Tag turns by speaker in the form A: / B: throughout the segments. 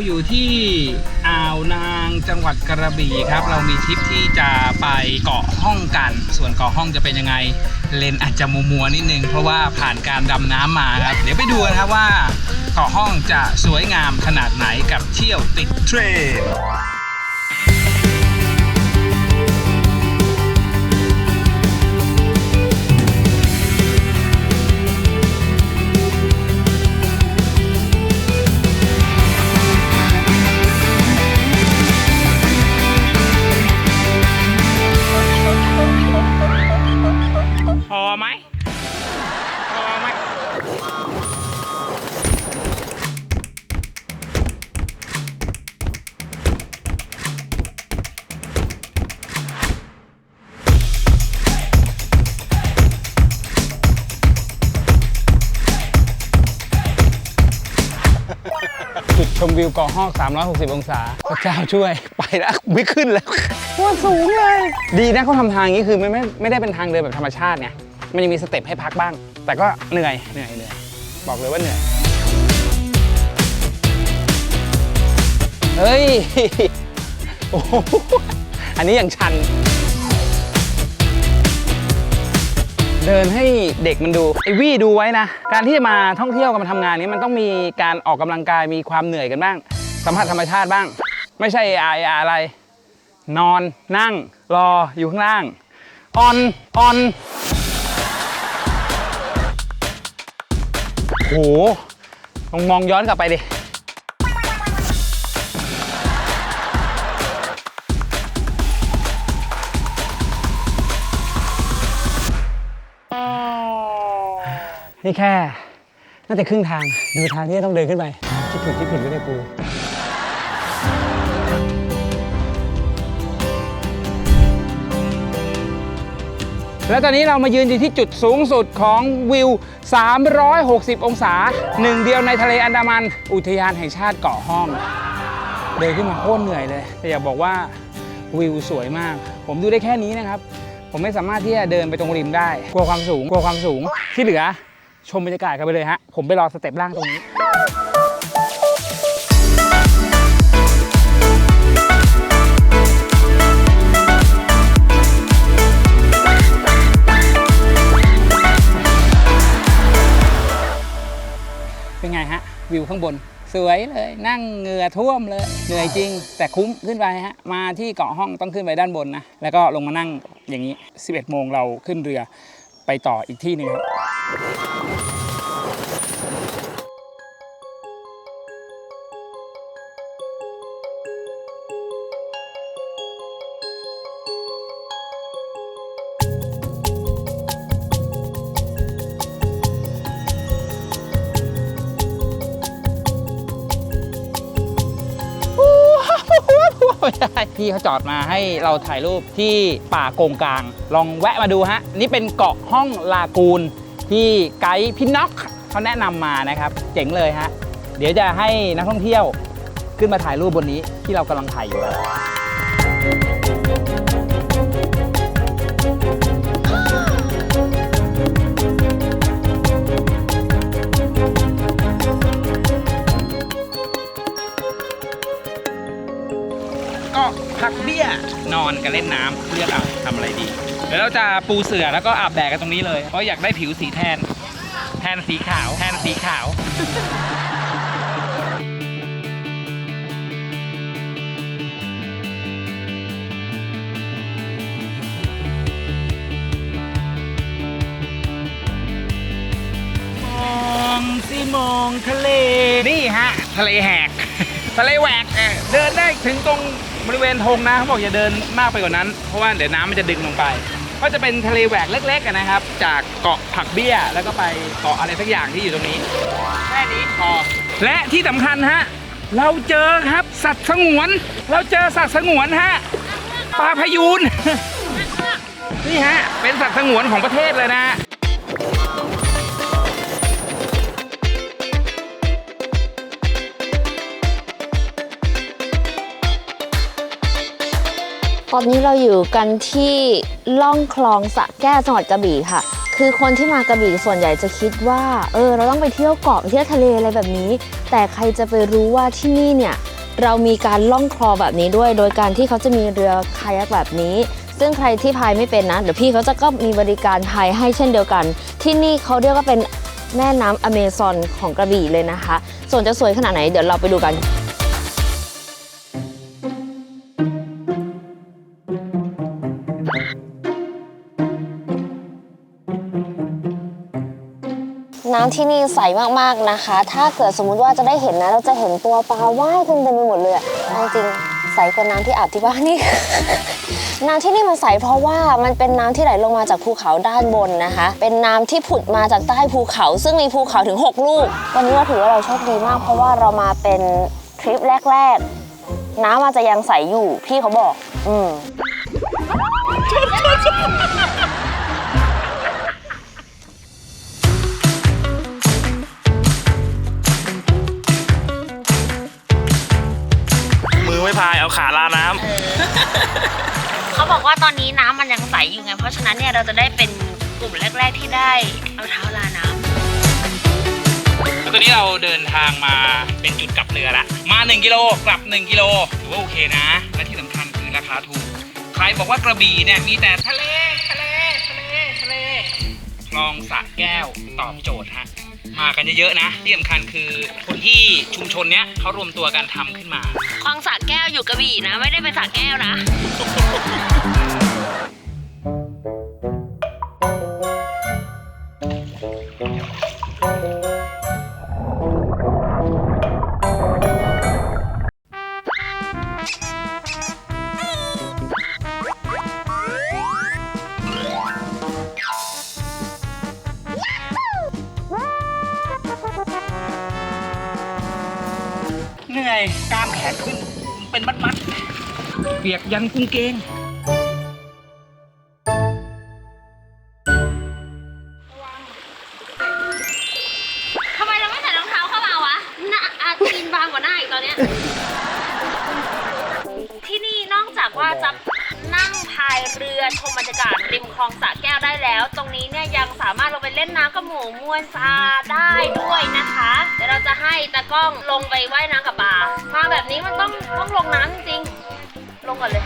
A: เราอยู่ที่อ่าวนางจังหวัดกระบี่ครับ เรามีทริปที่จะไปเกาะห้องกัน ส่วนเกาะห้องจะเป็นยังไง เลนอาจจะมัวมัวนิดนึง เพราะว่าผ่านการดำน้ำมาครับ เดี๋ยวไปดูกันครับว่าเกาะห้องจะสวยงามขนาดไหนกับเที่ยวติดเทรน ชมวิวเกาะห้อง360 องศาพระเจ้าช่วยไปแล้วไม่ขึ้นแล้วว่าสูงเลย ดีนะเขาทำทางอย่างนี้คือไม่ไม่ไม่ได้เป็นทางเดินแบบธรรมชาติไงมันยังมีสเต็ปให้พักบ้าง แต่ก็เหนื่อยเหนื่อยเหนื่อยบอกเลยว่าเหนื่อยเฮ้ยโอ้โหอันนี้อย่างชัน เดินให้เด็กมันดูไอวี่ดูไว้นะ การที่จะมาท่องเที่ยวกันมาทำงานนี้มันต้องมีการออกกำลังกายมีความเหนื่อยกันบ้าง สัมผัสธรรมชาติบ้าง ไม่ใช่อาอะไร นอนนั่ง รออยู่ข้างล่างออนออนโหลองมองย้อนกลับไปดิ นี่แค่ น่าจะครึ่งทางดูทางที่ต้องเดินขึ้นไป คิดถูกคิดผิดก็ได้กูแล้วตอนนี้เรามายืนอยู่ที่จุดสูงสุดของวิว 360 องศา หนึ่งเดียวในทะเลอันดามัน อุทยานแห่งชาติเกาะห้อง เดินขึ้นมาโคตรเหนื่อยเลย แต่อยากบอกว่าวิวสวยมาก ผมดูได้แค่นี้นะครับ ผมไม่สามารถที่จะเดินไปตรงริมได้ กลัวความสูง กลัวความสูง ที่เหลือ ชมบรรยากาศกันไปเลยฮะ ผมไปรอสเต็ปล่างตรงนี้เป็นไงฮะ วิวข้างบน สวยเลยนั่งเหงื่อท่วมเลยเหนื่อยจริง แต่คุ้มขึ้นไปฮะ มาที่เกาะห้องต้องขึ้นไปด้านบนนะ แล้วก็ลงมานั่งอย่างนี้ 11 โมงเราขึ้นเรือ ไปต่ออีกที่หนึ่งครับ ช่พี่เขาจอดมาให้เราถ่ายรูปที่ป่าโกงกลาง ลองแวะมาดูฮะ นี่เป็นเกาะห้องลากูนที่ไกด์พี่น็อกเขาแนะนำมานะครับ เจ๋งเลยฮะ เดี๋ยวจะให้นักท่องเที่ยวขึ้นมาถ่ายรูปบนนี้ที่เรากำลังถ่ายอยู่ พักเบี้ยนอนกันเล่นน้ำเลือกเอาทำอะไรดีเดี๋ยวเราจะปูเสื่อแล้วก็อาบแดดกันตรงนี้เลย เพราะอยากได้ผิวสีแทน แทนสีขาว แทนสีขาว มองสิมองทะเล นี่ฮะ ทะเลแหก ทะเลแหวกเดินได้ถึงตรงบริเวณธงนะเขาบอกอย่าเดินมากไปกว่านั้น เพราะว่าเดี๋ยวน้ำมันจะดึงลงไป ก็จะเป็นทะเลแหวกเล็กๆนะครับ จากเกาะผักเบี้ยแล้วก็ไปเกาะอะไรสักอย่างที่อยู่ตรงนี้แค่นี้พอและที่สำคัญฮะเราเจอครับสัตว์สงวน เราเจอสัตว์สงวนฮะปลาพยูนนี่ฮะเป็นสัตว์สงวนของประเทศเลยนะ
B: ตอนนี้เราอยู่กันที่ล่องคลองสะแก้วจังหวัดกระบี่ค่ะคคือคนที่มากระบี่ส่วนใหญ่จะคิดว่า เออ เราต้องไปเที่ยวเกาะไปเที่ยวทะเลอะไรแบบนี้ แต่ใครจะไปรู้ว่าที่นี่เนี่ย เรามีการล่องคลองแบบนี้ด้วย โดยการที่เขาจะมีเรือคายักแบบนี้ ซึ่งใครที่พายไม่เป็นนะเดี๋ยวพี่เขาจะก็มีบริการพายให้เช่นเดียวกัน ที่นี่เขาเรียกว่าเป็นแม่น้ำอเมซอนของกระบี่เลยนะคะ ส่วนจะสวยขนาดไหนเดี๋ยวเราไปดูกัน น้ำที่นี่ใสมากๆนะคะ ถ้าเกิดสมมุติว่าจะได้เห็นนะ เราจะเห็นตัวปลาว่ายกันเต็มไปหมดเลยอะจริงใสกว่าน้ำที่อาบที่บ้านนี่น้ำที่นี่มันใสเพราะว่ามันเป็นน้ำที่ไหลลงมาจากภูเขาด้านบนนะคะ เป็นน้ำที่ผุดมาจากใต้ภูเขา ซึ่งมีภูเขาถึง 6 ลูก วันนี้เราถือว่าเราโชคดีมาก เพราะว่าเรามาเป็นทริปแรก ๆ น้ำอาจจะยังใสอยู่พี่เขาบอก อืม
C: มือไม่พายเอาขาลาน้
B: เขาบอกว่าตอนนี้น้ำมันยังใสอยู่ไง เพราะฉะนั้นเนี่ยเราจะได้เป็นกลุ่มแรก ๆที่ได้เอาเท้าลาน้ำ
A: แล้วตอนนี้เราเดินทางมาเป็นจุดกลับเรือละมา 1 กิโลกลับ 1 กิโลถือว่าโอเคนะ และที่สำคัญคือราคาถูก ใครบอกว่ากระบี่เนี่ยมีแต่ทะเลทะเลทะเลทะเล คลองสระแก้วตอบโจทย์ฮะมากันเยอะๆนะที่สำคัญคือคนที่ชุมชนเนี้ยเขารวมตัวกันทำขึ้นมา
B: คลองสระแก้วอยู่กระบี่นะ ไม่ได้ไปสระแก้วนะ
A: กล้ามแขนขึ้นเป็นมัดๆ เปียกยันกุ้งเกง
B: ทำไมเราไม่ใส่รองเท้าเข้ามาวะหน้าอาตีนบางกว่าหน้าอีกตอนเนี้ย ที่นี่นอกจากว่าจะนั่งพายเรือชมบรรยากาศริมคลองสระแก้วได้แล้ว ตรงนี้เนี่ยยังสามารถลงไปเล่นน้ำกับหมูมวนซาได้ด้วยนะคะเดี๋ยวเราจะให้ตากล้องลงไปว่ายน้ำกับปลามาแบบนี้มันต้องต้องลงน้ำจริงๆลงก่อนเลย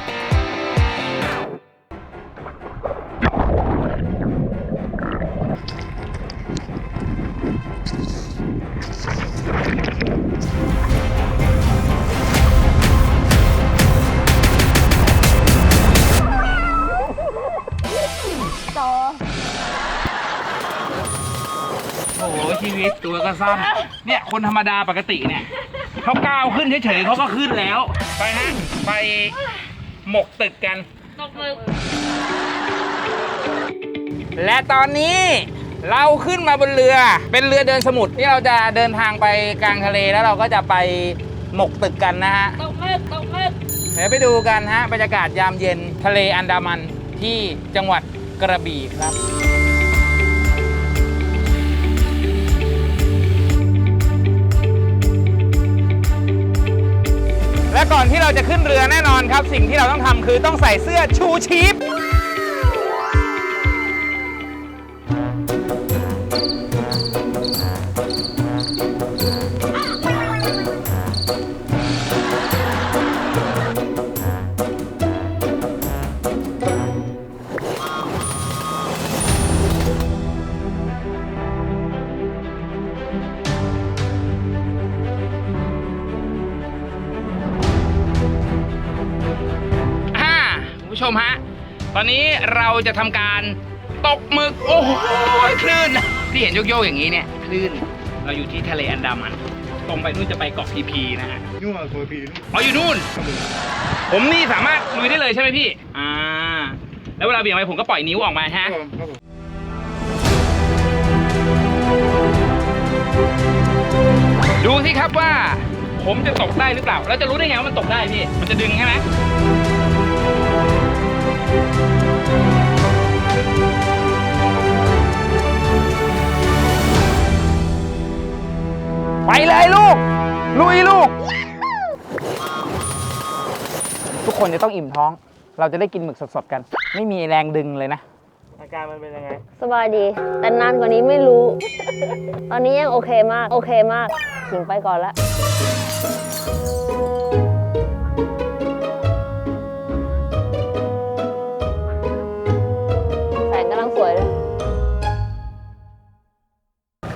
A: ชีวิตตัวก็สั้นเนี่ยคนธรรมดาปกติเนี่ยเขาก้าวขึ้นเฉยๆเขาก็ขึ้นแล้ว ไปฮะไปหมกตึกกัน
B: ตกมือ
A: และตอนนี้เราขึ้นมาบนเรือเป็นเรือเดินสมุทรที่เราจะเดินทางไปกลางทะเลแล้วเราก็จะไปหมกตึกกันนะฮะ
B: ตกมือตกมือ
A: เดี๋ยวไปดูกันฮะบรรยากาศยามเย็นทะเลอันดามันที่จังหวัดกระบี่ครับ ก่อนที่เราจะขึ้นเรือแน่นอนครับ สิ่งที่เราต้องทำคือต้องใส่เสื้อชูชีพ ผู้ชมฮะ ตอนนี้เราจะทำการตกหมึก โอ้โหคลื่นที่เห็นโยกๆอย่างนี้เนี่ยคลื่นเราอยู่ที่ทะเลอันดามัน ตรงไปนู่นจะไปเกาะพีพีนะฮะำ
C: ยุ่งกับตัวพี
A: อ๋ออยู่นู่น ผมนี่สามารถลุยได้เลยใช่ไหมพี่ อ่า แล้วเวลาเบี่ยงไปผมก็ปล่อยนิ้วออกมาฮะดูสิครับว่าผมจะตกได้หรือเปล่าเราจะรู้ได้ไงว่ามันตกได้พี่ มันจะดึงใช่ไหม ไปเลยลูก ลุยลูก ทุกคนจะต้องอิ่มท้อง เราจะได้กินหมึกสดๆกัน ไม่มีแรงดึงเลยนะ
C: อากการมันเป็นยังไง
B: สบายดี แต่นานกว่านี้ไม่รู้ ตอนนี้ยังโอเคมาก โอเคมากขิงไปก่อนละ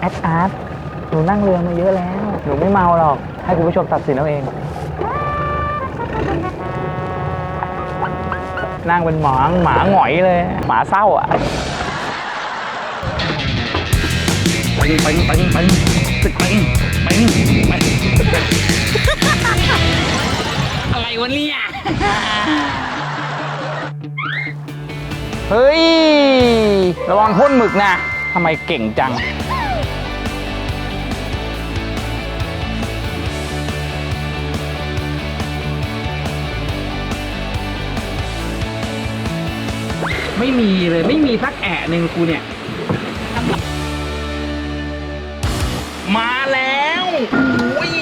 B: แอ
A: ดอาร์ตหนูนั่งเรือมาเยอะแล้ว หนูไม่เมาหรอก ให้คุณผู้ชมตัดสินเอาเอง นั่งเป็นหมาหมาหงอยเลย หมาเศร้าอะปังปังปังปังตึกปังปังปังอะไรวะเนี่ย เฮ้ย ระวังพ่นหมึกนะทำไมเก่งจัง ไม่มีเลยไม่มีสักแอะหนึ่งกูเนี่ย มาแล้วโอ้ย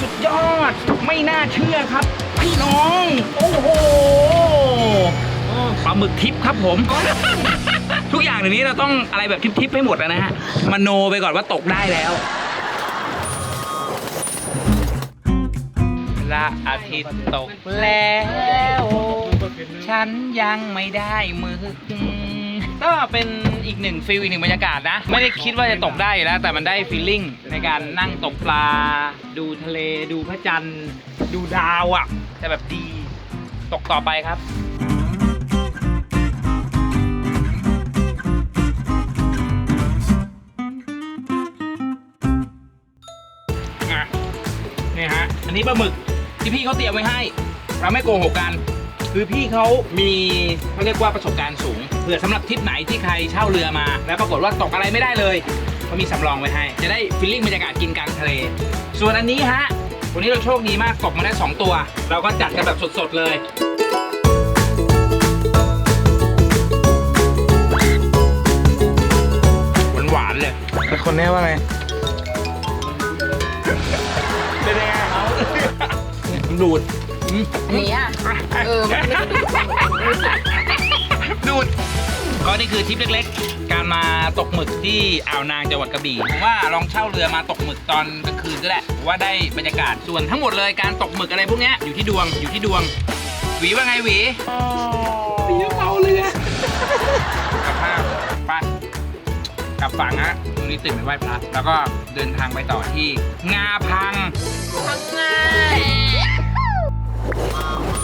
A: สุดยอด ไม่น่าเชื่อครับ พี่น้อง โอ้โหปลาหมึกทิพย์ครับผม ทุกอย่างเดี๋ยวนี้เราต้องอะไรแบบทิพย์ๆให้หมดนะฮะมโนไปก่อนว่าตกได้แล้วพระอาทิตย์ตกแล้ว ฉันยังไม่ได้มือก็เป็นอีกหนึ่งฟิลอีกหนึ่งบรรยากาศนะ ไม่ได้คิดว่าจะตกได้อยู่แล้ว แต่มันได้ฟีลลิ่งในการนั่งตกปลา ดูทะเล ดูพระจันทร์ ดูดาวอะแต่แบบดีตกต่อไปครับอะนี่ฮะ อันนี้ปลาหมึกที่พี่เขาเตรียมไว้ให้ เราไม่โกหกกัน คือพี่เขามีเขาเรียกว่าประสบการณ์สูงเผื่อสำหรับทริปไหนที่ใครเช่าเรือมา แล้วปรากฏว่าตกอะไรไม่ได้เลยเขามีสำรองไว้ให้ จะได้ฟีลลิ่งบรรยากาศกินกลางทะเล ส่วนอันนี้ฮะวันนี้เราโชคดีมากตกมาได้ 2 ตัว เราก็จัดกันแบบสดๆเลยหวานๆเลยแต่คนนี้ว่าไงเป็นยังไงเขาดูด อืม
B: นี่อะเออมันไม่
A: ดูดก็นี่คือทริปเล็กๆ การมาตกหมึกที่อ่าวนางจังหวัดกระบี่ผมว่าลองเช่าเรือมาตกหมึกตอนกลางคืนก็ได้ผมว่าได้บรรยากาศส่วนทั้งหมดเลยการตกหมึกอะไรพวกเนี้ยอยู่ที่ดวงอยู่ที่ดวง หวีว่าไงหวีหวีเมาเรือกับภาพไปกลับฝั่งฮะตรงนี้ตื่นไปไหว้พระแล้วก็เดินทางไปต่อที่งาพัง
B: พังง Whoa.